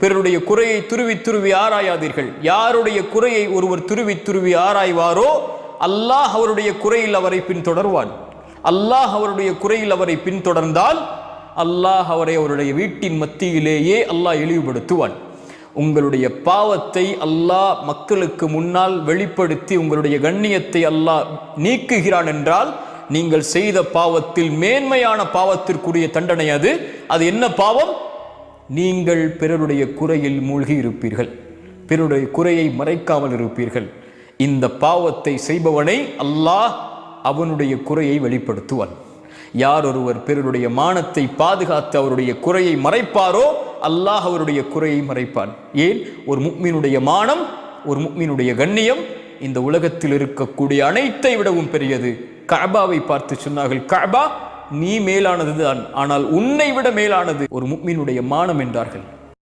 பிறருடைய குறையை துருவி துருவி ஆராயாதீர்கள். யாருடைய குறையை ஒருவர் துருவி துருவி ஆராய்வாரோ அல்லாஹ் அவருடைய குறையில் அவரை பின்தொடர்வான். அல்லாஹ் அவருடைய குறையில் அவரை பின்தொடர்ந்தால் அல்லாஹ் அவரை அவருடைய வீட்டின் மத்தியிலேயே அல்லாஹ் இழிவுபடுத்துவான். உங்களுடைய பாவத்தை அல்லாஹ் மக்களுக்கு முன்னால் வெளிப்படுத்தி உங்களுடைய கண்ணியத்தை அல்லாஹ் நீக்குகிறான் என்றால் நீங்கள் செய்த பாவத்தில் மேன்மையான பாவத்திற்குரிய தண்டனை அது. அது என்ன பாவம்? நீங்கள் பிறருடைய குறையில் மூழ்கி இருப்பீர்கள். பிறருடைய குறையை மறைக்காமல் இருப்பீர்கள். இந்த பாவத்தை செய்பவனை அல்லாஹ் அவனுடைய குறையை வெளிப்படுத்துவான். யார் ஒருவர் பிறருடைய மானத்தை பாதுகாத்து அவருடைய குறையை மறைப்பாரோ அல்லாஹ் அவருடைய குறையை மறைப்பான். ஏன்? ஒரு முக்மீனுடைய மானம் ஒரு முக்மீனுடைய கண்ணியம் இந்த உலகத்தில் இருக்கக்கூடிய அனைத்தை விடவும் பெரியது. கபாவை பார்த்து சொன்னார்கள் கபா நீ மேலானது தான் ஆனால் உன்னை விட மேலானது ஒரு முக்மீனுடைய மானம் என்றார்கள்.